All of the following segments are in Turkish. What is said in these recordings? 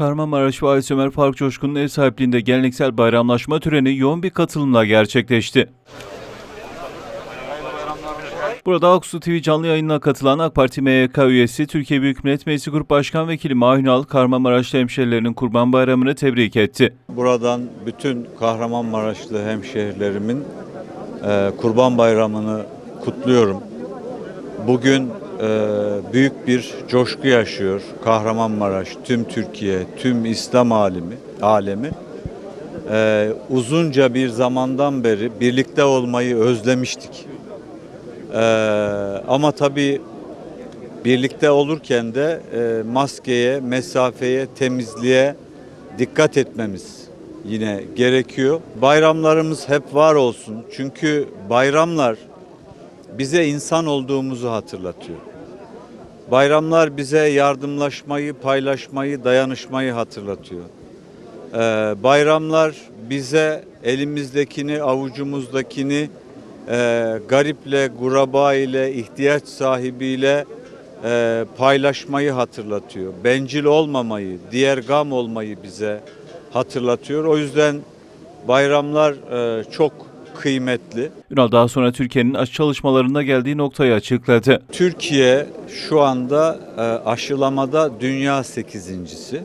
Kahramanmaraş Valisi Ömer Faruk Coşkun'un ev sahipliğinde geleneksel bayramlaşma töreni yoğun bir katılımla gerçekleşti. Burada Aksu TV canlı yayınına katılan AK Parti MYK üyesi Türkiye Büyük Millet Meclisi Grup Başkan Vekili Mahir Ünal, Kahramanmaraşlı hemşerilerinin Kurban Bayramı'nı tebrik etti. Buradan bütün Kahramanmaraşlı hemşehrilerimin e, Kurban Bayramı'nı kutluyorum. Bugün büyük bir coşku yaşıyor Kahramanmaraş, tüm Türkiye, tüm İslam alemi. alemi. E, uzunca bir zamandan beri birlikte olmayı özlemiştik. E, ama tabii birlikte olurken de e, maskeye, mesafeye, temizliğe dikkat etmemiz yine gerekiyor. Bayramlarımız hep var olsun. Çünkü bayramlar bize insan olduğumuzu hatırlatıyor. Bayramlar bize yardımlaşmayı, paylaşmayı, dayanışmayı hatırlatıyor. Ee, bayramlar bize elimizdekini, avucumuzdakini e, gariple, guraba ile, ihtiyaç sahibiyle e, paylaşmayı hatırlatıyor. Bencil olmamayı, diğer gam olmayı bize hatırlatıyor. O yüzden bayramlar e, çok kıymetli. Ünal daha sonra Türkiye'nin aşı çalışmalarında geldiği noktayı açıkladı. Türkiye şu anda e, aşılamada dünya sekizincisi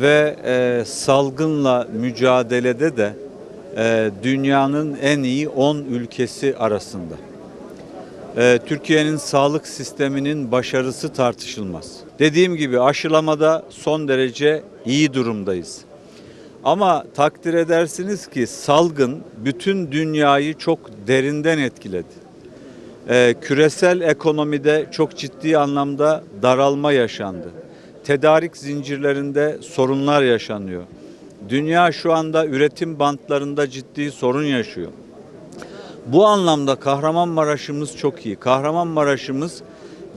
ve e, salgınla mücadelede de e, dünyanın en iyi 10 ülkesi arasında. Türkiye'nin sağlık sisteminin başarısı tartışılmaz. Dediğim gibi aşılamada son derece iyi durumdayız. Ama takdir edersiniz ki salgın bütün dünyayı çok derinden etkiledi. Ee, küresel ekonomide çok ciddi anlamda daralma yaşandı. Tedarik zincirlerinde sorunlar yaşanıyor. Dünya şu anda üretim bantlarında ciddi sorun yaşıyor. Bu anlamda Kahramanmaraş'ımız çok iyi. Kahramanmaraş'ımız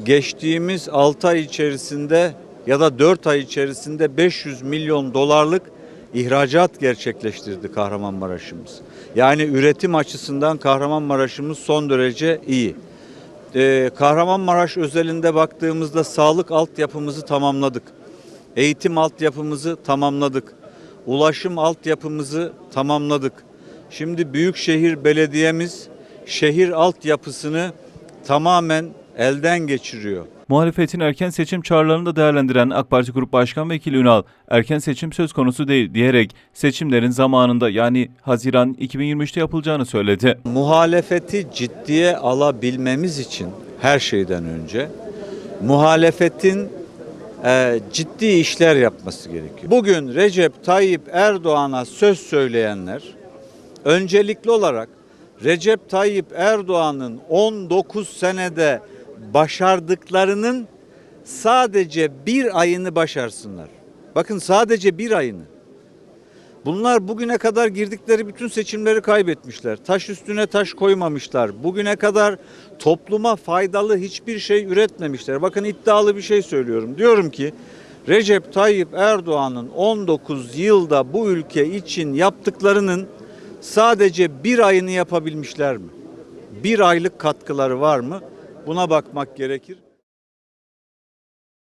geçtiğimiz 6 ay içerisinde ya da 4 ay içerisinde 500 milyon dolarlık ihracat gerçekleştirdi Kahramanmaraş'ımız. Yani üretim açısından Kahramanmaraş'ımız son derece iyi. Ee, Kahramanmaraş özelinde baktığımızda sağlık altyapımızı tamamladık. Eğitim altyapımızı tamamladık. Ulaşım altyapımızı tamamladık. Şimdi Büyükşehir Belediyemiz şehir altyapısını tamamen elden geçiriyor. Muhalefetin erken seçim çağrılarını da değerlendiren AK Parti Grup Başkan Vekili Ünal, erken seçim söz konusu değil diyerek seçimlerin zamanında yani Haziran 2023'te yapılacağını söyledi. muhalefeti ciddiye alabilmemiz için her şeyden önce muhalefetin e, ciddi işler yapması gerekiyor. Bugün Recep Tayyip Erdoğan'a söz söyleyenler öncelikli olarak Recep Tayyip Erdoğan'ın 19 senede başardıklarının sadece bir ayını başarsınlar. Bakın sadece bir ayını. Bunlar bugüne kadar girdikleri bütün seçimleri kaybetmişler. Taş üstüne taş koymamışlar. Bugüne kadar topluma faydalı hiçbir şey üretmemişler. Bakın iddialı bir şey söylüyorum. Diyorum ki Recep Tayyip Erdoğan'ın 19 yılda bu ülke için yaptıklarının sadece bir ayını yapabilmişler mi? Bir aylık katkıları var mı? Buna bakmak gerekir.